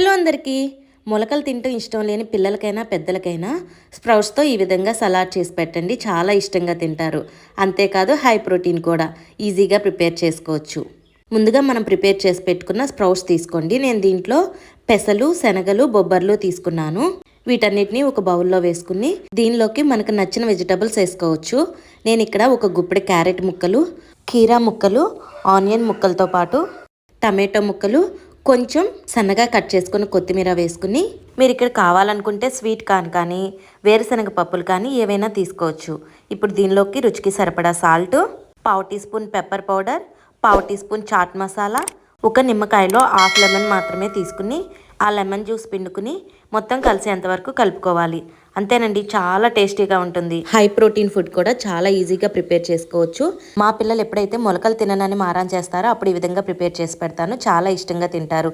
Hello అందరికీ. మొలకలు తింటూ ఇష్టం లేని పిల్లలకైనా పెద్దలకైనా స్ప్రౌట్స్తో ఈ విధంగా సలాడ్ చేసి పెట్టండి. చాలా ఇష్టంగా తింటారు. అంతేకాదు హై ప్రోటీన్ కూడా. ఈజీగా ప్రిపేర్ చేసుకోవచ్చు. ముందుగా మనం ప్రిపేర్ చేసి పెట్టుకున్న స్ప్రౌట్స్ తీసుకోండి. నేను దీంట్లో పెసలు శనగలు బొబ్బర్లు తీసుకున్నాను. వీటన్నిటిని ఒక బౌల్లో వేసుకుని దీనిలోకి మనకు నచ్చిన వెజిటబుల్స్ వేసుకోవచ్చు. నేను ఇక్కడ ఒక గుప్పెడు క్యారెట్ ముక్కలు కీరా ముక్కలు ఆనియన్ ముక్కలతో పాటు టమాటో ముక్కలు కొంచెం సన్నగా కట్ చేసుకుని కొత్తిమీర వేసుకుని మీరు ఇక్కడ కావాలనుకుంటే స్వీట్ కార్న్ కానీ వేరుశనగ పప్పులు కానీ ఏవైనా తీసుకోవచ్చు. ఇప్పుడు దీనిలోకి రుచికి సరిపడా సాల్ట్ పావు టీ స్పూన్ పెప్పర్ పౌడర్ పావు టీ స్పూన్ చాట్ మసాలా ఒక నిమ్మకాయలో హాఫ్ లెమన్ మాత్రమే తీసుకుని ఆ లెమన్ జ్యూస్ పిండుకుని మొత్తం కలిసేంత వరకు కలుపుకోవాలి. అంతేనండి చాలా టేస్టీగా ఉంటుంది. హై ప్రోటీన్ ఫుడ్ కూడా చాలా ఈజీగా ప్రిపేర్ చేసుకోవచ్చు. మా పిల్లలు ఎప్పుడైతే మొలకలు తిననని మారం చేస్తారో అప్పుడు ఈ విధంగా ప్రిపేర్ చేసి పెడతాను. చాలా ఇష్టంగా తింటారు.